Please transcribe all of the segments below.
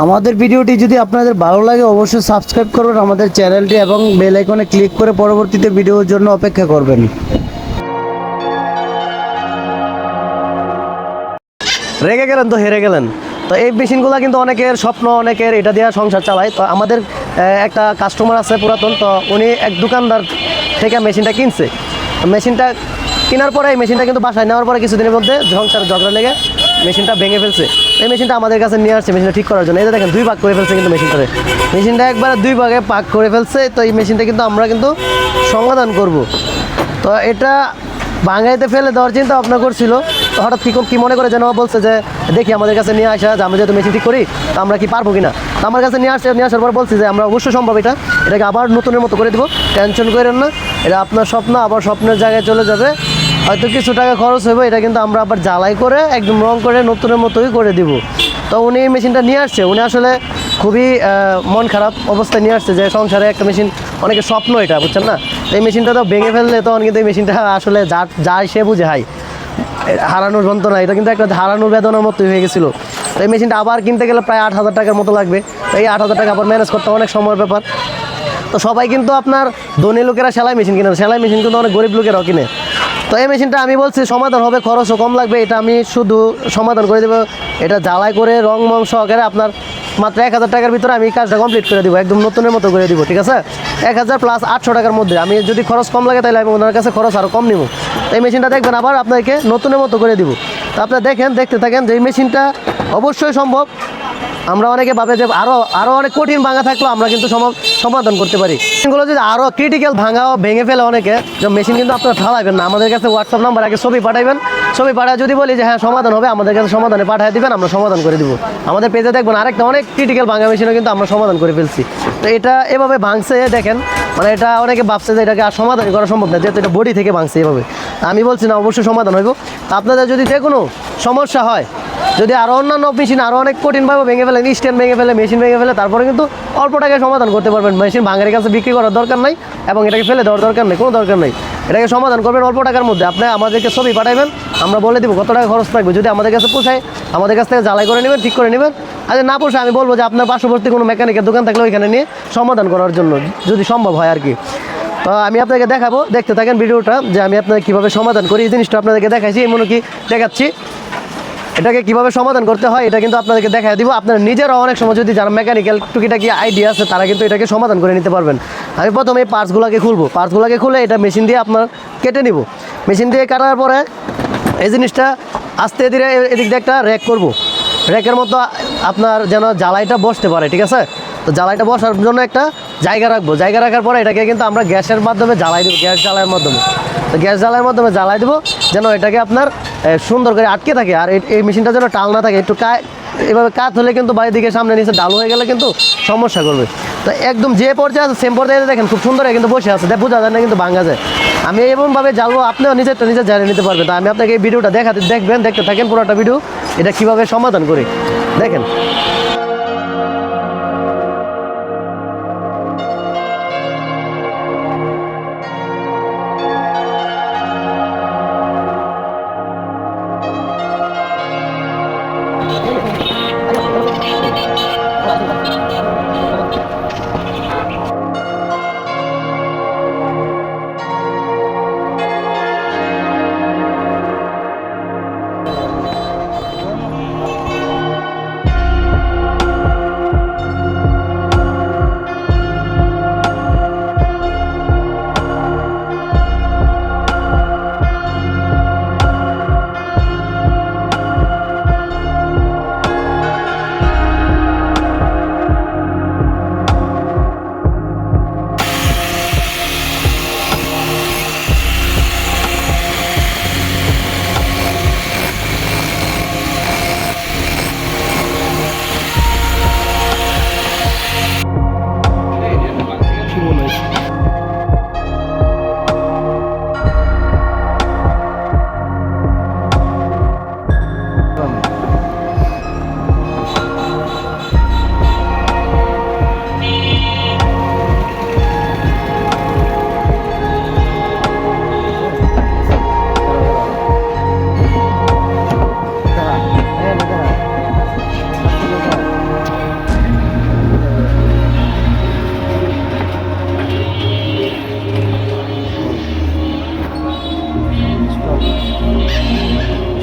আমাদের ভিডিওটি যদি আপনাদের ভালো লাগে, অবশ্যই সাবস্ক্রাইব করবেন আমাদের চ্যানেলটি এবং বেল আইকনে ক্লিক করে পরবর্তীতে ভিডিওর জন্য অপেক্ষা করবেন। রেগে গেলেন তো, হেরে গেলেন। তো এই মেশিনগুলো কিন্তু অনেকের স্বপ্ন, অনেকের এটা দিয়ে সংসার চালায়। তো আমাদের একটা কাস্টমার আছে পুরাতন, তো উনি এক দোকানদার থেকে মেশিনটা কিনছে। মেশিনটা কেনার পরে এই মেশিনটা কিন্তু বাসায় নেওয়ার পরে কিছুদিনের মধ্যে সংসার ঝগড়া লেগে মেশিনটা ভেঙে ফেলছে। এই মেশিনটা আমাদের কাছে নিয়ে আসছে, মেশিনটা ঠিক করার জন্য। এই দেখেন, দুই ভাগ করে ফেলছে কিন্তু মেশিনটারে। মেশিনটা একবারে দুই ভাগে পাক করে ফেলছে, তো এই মেশিনটা কিন্তু আমরা কিন্তু সমাধান করব। তো এটা বাঙালিতে ফেলে দেওয়ার চিন্তা ভাবনা করছিল। তো হঠাৎ কি কি মনে করে যেন বলছে যে, দেখি আমাদের কাছে নিয়ে আসা যে আমরা যেহেতু মেশিন ঠিক করি, তো আমরা কি পারব কিনা? তো আমার কাছে নিয়ে আসে নিয়ে আসার পর বলছি যে, আমরা অবশ্যই সম্ভব এটা। এটাকে আবার নতুনের মতো করে দেবো। টেনশন করেন না। এটা আপনার স্বপ্ন, আবার স্বপ্নের জায়গায় চলে যাবে। হয়তো কিছু টাকা খরচ হবে এটা কিন্তু আমরা আবার জ্বালাই করে, একদম রং করে, নতুনের মতোই করে দিব। তো উনি এই মেশিনটা নিয়ে আসছে, উনি আসলে খুবই মন খারাপ অবস্থায় নিয়ে আসছে যে সংসারে একটা মেশিন অনেকের স্বপ্ন এটা, বুঝছেন না? এই মেশিনটা তো ভেঙে ফেললে তখন কিন্তু এই মেশিনটা আসলে যা যায় সে বুঝে, হাই। হারানোর যন্ত্রণা, এটা কিন্তু একটা হারানোর বেদনার মতোই হয়ে গেছিল। তো এই মেশিনটা আবার কিনতে গেলে প্রায় আট হাজার টাকার মতো লাগবে। তো এই আট হাজার টাকা আবার ম্যানেজ করতে অনেক সময়ের ব্যাপার। তো সবাই কিন্তু আপনার ধনী লোকেরা সেলাই মেশিন কিনে, সেলাই মেশিন কিন্তু অনেক গরিব লোকেরাও কিনে। তো এই মেশিনটা আমি বলছি, সমাধান হবে, খরচও কম লাগবে, এটা আমি শুধু সমাধান করে দেবো। এটা জ্বালাই করে, রং মং সহকারে আপনার মাত্র এক হাজার টাকার ভিতরে আমি কাজটা কমপ্লিট করে দিব, একদম নতুনের মতো করে দিব, ঠিক আছে? এক হাজার প্লাস আটশো টাকার মধ্যে। আমি যদি খরচ কম লাগে তাহলে আমি ওনার কাছে খরচ আরও কম নিব। এই মেশিনটা দেখবেন আবার আপনাকে নতুনের মতো করে দিব। তো আপনারা দেখেন, দেখতে থাকেন যে এই মেশিনটা অবশ্যই সম্ভব। আমরা অনেকে ভাবে যে আরও আরও অনেক কঠিন ভাঙা থাকলেও আমরা কিন্তু সম- সমাধান করতে পারি। এগুলো যদি আরও ক্রিটিক্যাল ভাঙাও, ভেঙে ফেলে অনেকে, যে মেশিন কিন্তু আপনারা ঠালাবেন না। আমাদের কাছে হোয়াটসঅ্যাপ নাম্বার আগে ছবি পাঠাবেন ছবি পাঠায় যদি বলি যে হ্যাঁ সমাধান হবে আমাদের কাছে সমাধানে পাঠিয়ে দিবেন, আমরা সমাধান করে দিব। আমাদের পেজে দেখবেন আরেকটা অনেক ক্রিটিক্যাল ভাঙা মেশিনও কিন্তু আমরা সমাধান করে ফেলছি। তো এটা এভাবে ভাঙছে, দেখেন। মানে এটা অনেকে ভাবছে যে, এটাকে আর সমাধান করা সম্ভব না, যেহেতু এটা বডি থেকে ভাঙছে এভাবে। আমি বলছি না, অবশ্যই সমাধান হইব। আপনাদের যদি যে কোনো সমস্যা হয় যদি আরও অন্যান্য মেশিন আরও অনেক কঠিনভাবে ভেঙে ফেলে স্ট্যান্ড ভেঙে ফেলে মেশিন ভেঙে ফেলে, তারপরে কিন্তু অল্প টাকায় সমাধান করতে পারবেন। মেশিন ভাঙের কাছে বিক্রি করার দরকার নাই এবং এটাকে ফেলে দেওয়ার দরকার নেই, কোনো দরকার নেই। এটাকে সমাধান করবেন অল্প টাকার মধ্যে। আপনি আমাদেরকে ছবি পাঠাবেন আমরা বলে দিব কত টাকা খরচ থাকবে যদি আমাদের কাছে পোষায়, আমাদের কাছ থেকে জ্বালাই করে নেবেন, ঠিক করে নেবেন। আর না পোষায়, আমি বলব যে আপনার পার্শ্ববর্তী কোনো মেকানিকের দোকান থাকলে ওইখানে নিয়ে সমাধান করার জন্য, যদি সম্ভব হয় আর কি। তো আমি আপনাকে দেখাবো, দেখতে থাকেন ভিডিওটা, যে আমি আপনাকে কীভাবে সমাধান করি। এই জিনিসটা আপনাদেরকে দেখাইছি এমনও কি দেখাচ্ছি। এটাকে কীভাবে সমাধান করতে হয়, এটা কিন্তু আপনাদেরকে দেখা দিব। আপনারা নিজেরাও অনেক সময় যদি যারা মেকানিক্যাল টুকিটাকি আইডিয়া আছে, তারা কিন্তু এটাকে সমাধান করে নিতে পারবেন। আমি প্রথমে এই পার্টসগুলোকে খুলবো। পার্টসগুলোকে খুলে এটা মেশিন দিয়ে আপনার কেটে নিব। মেশিন দিয়ে কাটার পরে এই জিনিসটা আস্তে ধীরে এদিক দিয়ে একটা র্যাক করব। র্যাকের মতো আপনার যেন জ্বালাইটা বসতে পারে, ঠিক আছে? তো জ্বালাইটা বসার জন্য একটা জায়গা রাখব। জায়গা রাখার পরে এটাকে কিন্তু আমরা গ্যাসের মাধ্যমে জ্বালাই দেবো, গ্যাস জ্বালাইয়ের মাধ্যমে। তো গ্যাস জ্বালাইয়ের মাধ্যমে জ্বালাই দেবো, যেন এটাকে আপনার সুন্দর করে আটকে থাকে আর এই- মেশিনটা যেন টাল না থাকে, একটু কা এভাবে কাত হলে কিন্তু বাড়ির দিকে সামনে নিচে ডাল হয়ে গেলে কিন্তু সমস্যা করবে। তো একদম যে পর্যায়ে আছে সেম পর্যায়ে দেখেন খুব সুন্দর কিন্তু বসে আছে দেখ বোঝা যায় না কিন্তু ভাঙা যায়। আমি এমনভাবে জ্বালবো, আপনিও নিজেরটা নিজে জানিয়ে নিতে পারবেন। তো আমি আপনাকে এই ভিডিওটা দেখাতে দেখবেন, দেখতে থাকেন পুরোটা ভিডিও, এটা কীভাবে সমাধান করি। দেখেন।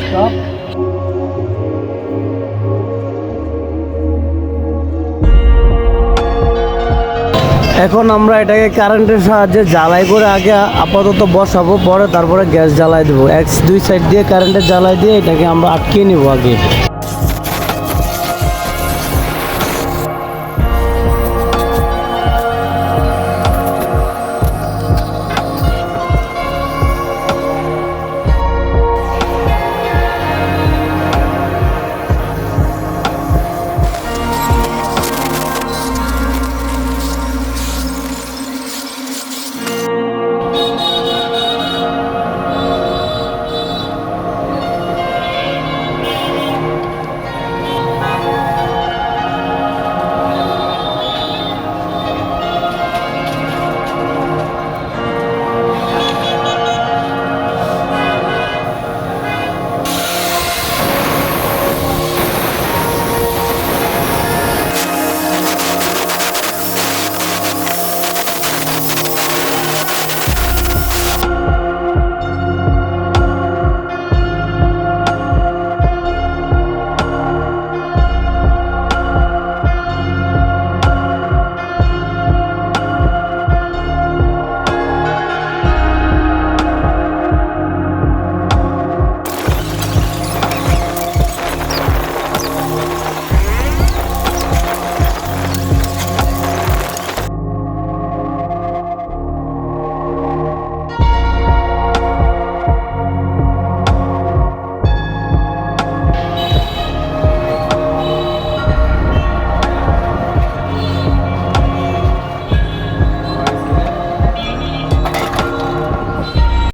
এখন আমরা এটাকে কারেন্টের সাহায্যে জ্বালাই করে আগে আপাতত বসাবো, পরে তারপরে গ্যাস জ্বালাই দেবো। এক দুই সাইড দিয়ে কারেন্টের জ্বালাই দিয়ে এটাকে আমরা আটকিয়ে নেব আগে।